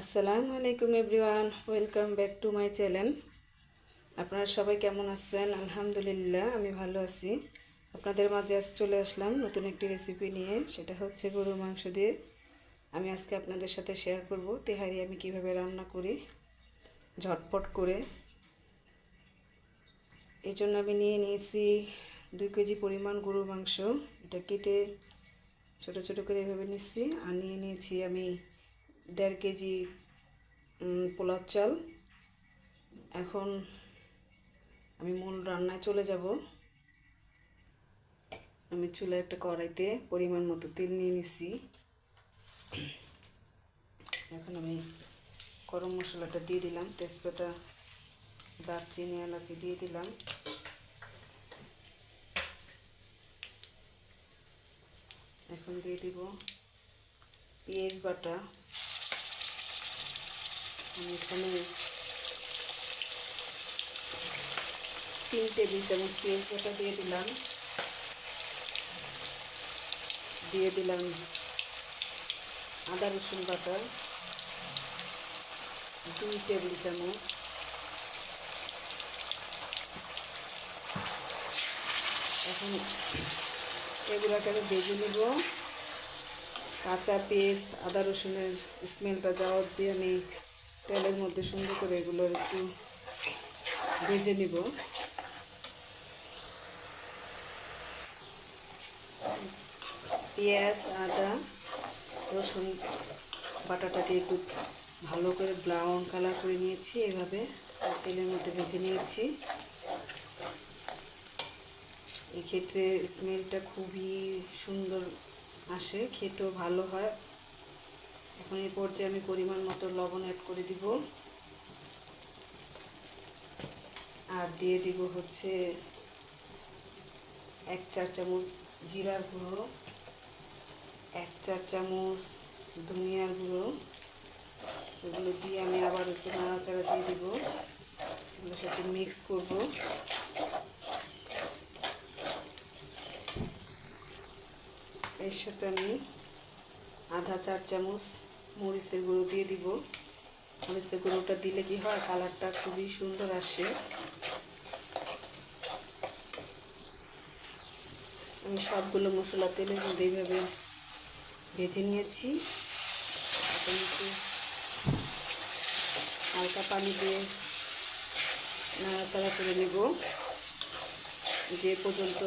আসসালামু আলাইকুম everyone, welcome back to my channel. আপনারা সবাই কেমন আছেন? আলহামদুলিল্লাহ, আমি ভালো আছি। আপনাদের মাঝে আজ চলে আসলাম নতুন একটি রেসিপি নিয়ে, সেটা হচ্ছে গরুর মাংস দিয়ে। আমি আজকে আপনাদের সাথে শেয়ার করব, তেহারি আমি কীভাবে রান্না করি, ঝটপট করে। এই জন্য আমি নিয়ে নিয়েছি দুই কেজি পরিমাণ গরুর মাংস। এটা কেটে ছোট ছোট করে এভাবে নিচ্ছি, আর নিয়ে নিয়েছি আমি দেড় কেজি পোলার চাল। এখন আমি মূল রান্নায় চলে যাব। আমি চুলা একটা কড়াইতে পরিমাণ মতো তেল নিয়ে নিছি। এখন আমি গরম মশলাটা দিয়ে দিলাম। তেজপাতা, দারচিনি, এলাচি দিয়ে দিলাম। এখন দিয়ে দিব পেঁয়াজ বাটা। এখানে তিন টেবিল চামচ পেঁয়াজ বাটা দিয়ে দিলাম। দিয়ে দিলাম আদা রসুন বাটা। দুই টেবিল চামচ। এখন এগুলোকে আমি ভেজে নেব। কাঁচা পেঁয়াজ, আদা রসুনের স্মেলটা যাওয়া দিয়ে আমি তেলের মধ্যে সুন্দর করে এগুলো একটু ভেজে নিব। পেঁয়াজ, আদা, রসুন বাটাটাকে একটু ভালো করে ব্রাউন কালার করে নিয়েছি, এভাবে তেলের মধ্যে ভেজে নিয়েছি। এক্ষেত্রে স্মেলটা খুবই সুন্দর আসে, খেতেও ভালো হয়। এখন এই পর্যায়ে আমি পরিমাণ মতো লবণ অ্যাড করে দিব। আর দিয়ে দিব হচ্ছে এক চার চামচ জিরার গুঁড়ো, এক চার চামচ ধনিয়ার গুঁড়ো। এগুলো দিয়ে আমি আবার একটু নাড়াচাড়া দিয়ে দিব। এগুলোর সাথে মিক্স করব। এর সাথে আমি আধা চার চামচ মরিচের গুঁড়ো দিয়ে দিব। মরিচের গুঁড়োটা দিলে কি হয়? কালারটা খুবই সুন্দর আসে। আমি সবগুলো মশলা তেলের মধ্যে এইভাবে ভেজে নিয়েছি। হালকা পানি দিয়ে নাড়াচাড়া করে নেব। যে পর্যন্ত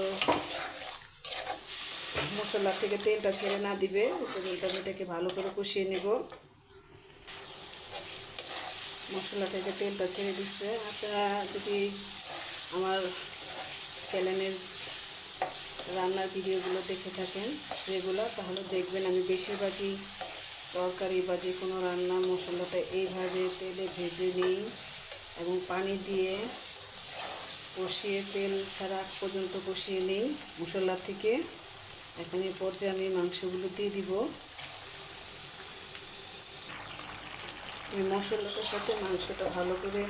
মশলা থেকে তেলটা ছেড়ে না দিবে পর্যন্ত এটাকে ভালো করে কষিয়ে নেব। মশলা থেকে তেলটা ছেড়ে দিচ্ছে। আপনারা যদি আমার চ্যানেলের রান্নার ভিডিওগুলো দেখে থাকেন রেগুলার, তাহলে দেখবেন আমি বেশিরভাগই তরকারি বা যে কোনো রান্না মশলাটা এইভাবে তেলে ভেজে নিই এবং পানি দিয়ে কষিয়ে তেল ছাড়া পর্যন্ত কষিয়ে নিই মশলা থেকে। এখন এই পর্যায়ে আমি মাংসগুলো দিয়ে দিব। আমি মশলাটার সাথে মাংসটা ভালো করে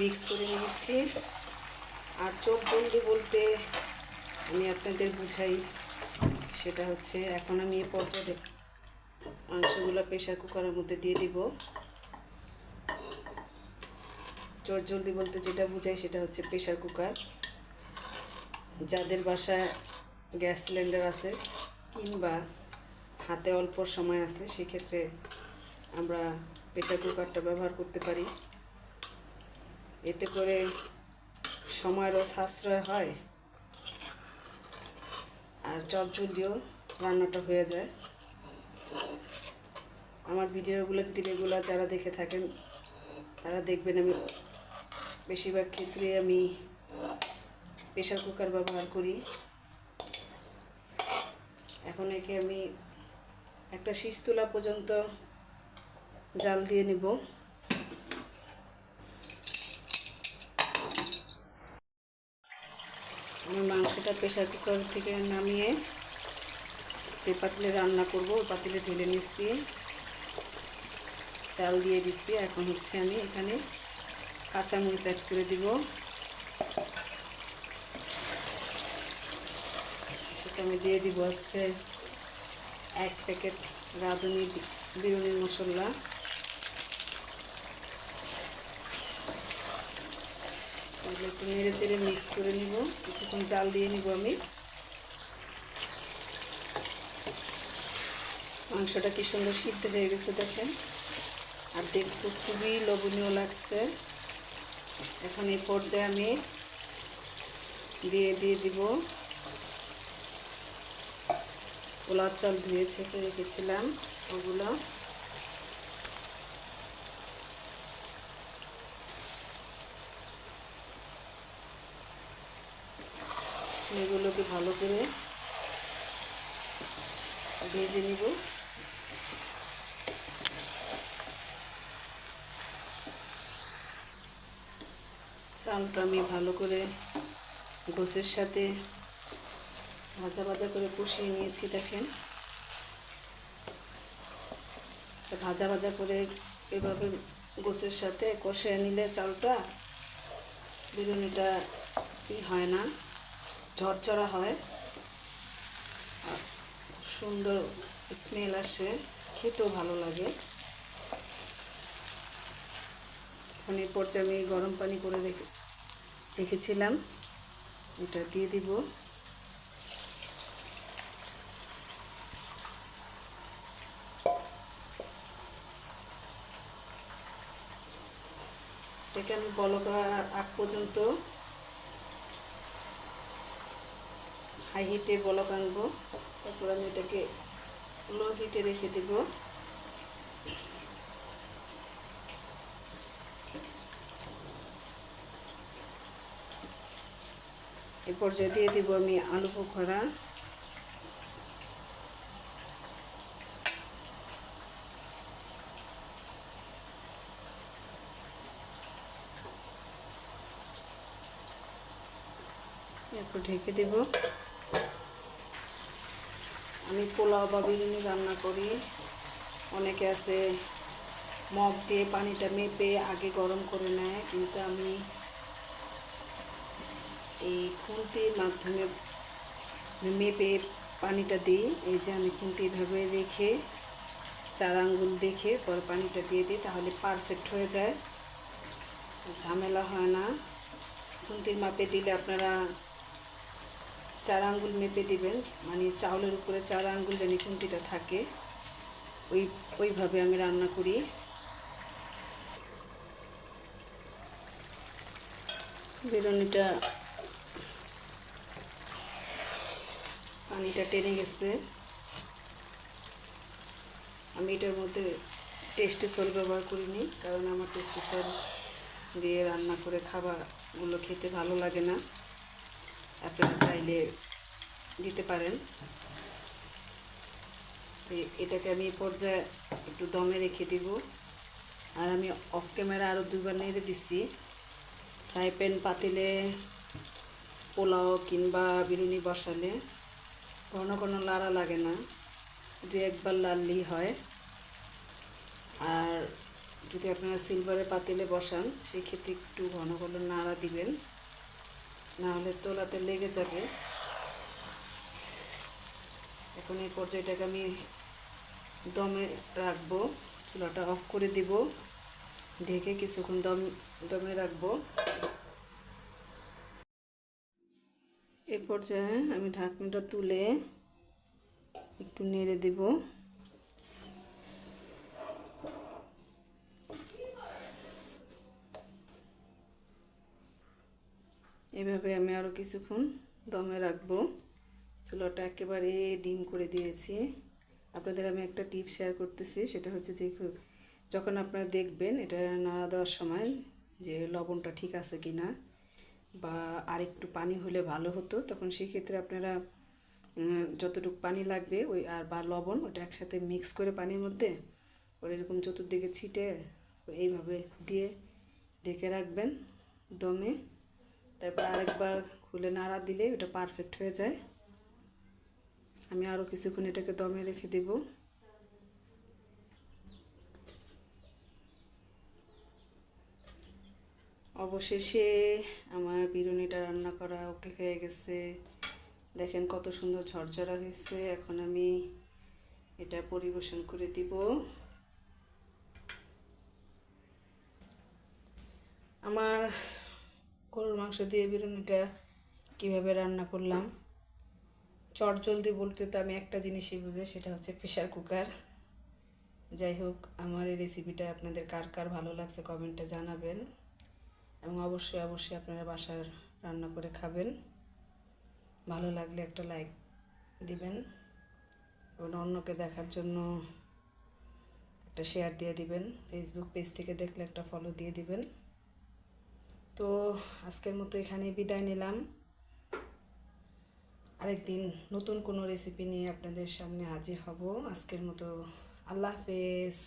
মিক্স করে নিয়েছি। আর চোখ বন্দি বলতে আমি আপনাদের বুঝাই, সেটা হচ্ছে এখন আমি এ পর্যায়ে মাংসগুলো প্রেশার কুকারের মধ্যে দিয়ে দিব। চট জলদি বলতে যেটা বুঝাই সেটা হচ্ছে প্রেশার কুকার যাদের বাসায় গ্যাস সিলিন্ডার আছে কিংবা হাতে অল্প সময় আছে, সেক্ষেত্রে আমরা প্রেশার কুকারটা ব্যবহার করতে পারি। এতে করে সময়েরও সাশ্রয় হয় আর চটজলদিও রান্নাটা হয়ে যায়। আমার ভিডিওগুলো যদি রেগুলার যারা দেখে থাকেন, তারা দেখবেন আমি বেশিরভাগ ক্ষেত্রে আমি প্রেশার কুকার ব্যবহার করি। এখন একে আমি একটা শীষ তোলা পর্যন্ত জাল দিয়ে নিব। আমি মাংসটা প্রেশার কুকার থেকে নামিয়ে যে পাতিলে রান্না করব, ওই পাতিলে ঢেলে নিচ্ছি। চাল দিয়ে দিচ্ছি। এখন হচ্ছে আমি এখানে কাঁচামরিচ অ্যাড করে দিব। সেটা আমি দিয়ে দিব হচ্ছে এক প্যাকেট রাঁধুনি বিরিয়ানির মশলা। একটু নেড়ে চেড়ে মিক্স করে নিব। কিছুক্ষণ জাল দিয়ে নিব আমি। মাংসটা কি সুন্দর সিদ্ধ হয়ে গেছে দেখেন। আর দেখতে খুবই লোভনীয় লাগছে। এখন এই পর্যায়ে আমি দিয়ে দিয়ে দিব। পোলার চাল ধুয়ে ছেঁকে রেখেছিলাম ওগুলো। এগুলোকে ভালো করে ভেজে নিব। চালটা আমি ভালো করে গোসের সাথে ভাজা ভাজা করে কষিয়ে নিয়েছি, দেখেন। ভাজা ভাজা করে এভাবে গোসের সাথে কষিয়ে নিলে চালটা বিরিয়ানিটা ই হয় না, ঝরঝরা হয়। আর সুন্দর স্মেল আসে, খেতেও ভালো লাগে। এখন এই পর্যায়ে আমি গরম পানি করে রেখে রেখেছিলাম, এটা দিয়ে দিব। এটাকে আমি বলকা আগ পর্যন্ত হাই হিটে বলক আনব। তারপর আমি এটাকে লো হিটে রেখে দেব। এ পর্যায়ে দিয়ে দিব আমি আলু পোখরা এরপর ঢেকে দেব। আমি পোলাও বা বিরিয়ানি রান্না করি। অনেকে আছে মগ দিয়ে পানিটা মেপে আগে গরম করে নেয়, কিন্তু আমি এই খুন্তির মাধ্যমে মেপে পানিটা দিই। এই যে আমি খুন্তিভাবে রেখে চার আঙ্গুল দেখে পর পানিটা দিয়ে দিই, তাহলে পারফেক্ট হয়ে যায়। ঝামেলা হয় না। খুন্তির মাপে দিলে আপনারা চার আঙ্গুল মেপে দিবেন। মানে চাউলের উপরে চার আঙ্গুল যেন খুন্তিটা থাকে, ওই, ওইভাবে আমি রান্না করি। বিরিয়ানিটা পানিটা টেনে গেছে। আমি এটার মধ্যে টেস্টি সল ব্যবহার করিনি, কারণ আমার টেস্টি সল দিয়ে রান্না করে খাবারগুলো খেতে ভালো লাগে না। আপনারা চাইলে দিতে পারেন। তো এটাকে আমি পর্যায়ে একটু দমে রেখে দিব। আর আমি অফ ক্যামেরা আরও দুবার নেড়ে দিচ্ছি। ফ্রাই প্যান পাতিলে পোলাও কিংবা বিরিয়ানি বসালে ঘন ঘন লাড়া লাগে না, দু একবার লাড়লেই হয়। আর যদি আপনারা সিলভারে পাতিলে বসান, সেক্ষেত্রে একটু ঘন ঘন নাড়া দিবেন। নাহলে তোলাতে লেগে যাবে। এখন এই পর্যায়টাকে আমি দমে রাখব, চুলাটা অফ করে দিব। ঢেকে কিছুক্ষণ দম, দমে রাখব। এ পর্যায়ে আমি ঢাকনাটা তুলে একটু নেড়ে দেব। এভাবে আমি আরও কিছুক্ষণ দমে রাখব। চুলাটা একেবারে ডিম করে দিয়েছি। আপনাদের আমি একটা টিপ শেয়ার করতেছি, সেটা হচ্ছে যে যখন আপনারা দেখবেন এটা নাড়া দেওয়ার সময় যে লবণটা ঠিক আছে কি না বা আরেকটু পানি হলে ভালো হতো, তখন সেক্ষেত্রে আপনারা যতটুকু পানি লাগবে ওই আর বা লবণ ওটা একসাথে মিক্স করে পানির মধ্যে ওর এরকম চতুর্দিকে ছিটে এইভাবে দিয়ে ঢেকে রাখবেন দমে। তারপর আরেকবার খুলে নাড়া দিলে ওটা পারফেক্ট হয়ে যায়। আমি আরও কিছুক্ষণ এটাকে দমে রেখে দেব। অবশেষে আমার বিরুনিটা রান্না করা ওকে হয়ে গেছে। দেখেন কত সুন্দর ঝরঝরা হয়েছে। এখন আমি এটা পরিবেশন করে দিব। আমার গরুর মাংস দিয়ে বিরিয়ানিটা কীভাবে রান্না করলাম? চট জলদি বলতে তো আমি একটা জিনিসই বুঝি, সেটা হচ্ছে প্রেশার কুকার যাই হোক, আমার এই রেসিপিটা আপনাদের কার কার ভালো লাগছে কমেন্টে জানাবেন। এবং অবশ্যই অবশ্যই আপনারা বাসার রান্না করে খাবেন। ভালো লাগলে একটা লাইক দিবেন। এবং অন্যকে দেখার জন্য একটা শেয়ার দিয়ে দিবেন। ফেসবুক পেজ থেকে দেখলে একটা ফলো দিয়ে দিবেন। তো আজকের মতো এখানে বিদায় নিলাম। আরেকদিন নতুন কোনো রেসিপি নিয়ে আপনাদের সামনে হাজির হব। আজকের মতো আল্লাহ হাফেজ।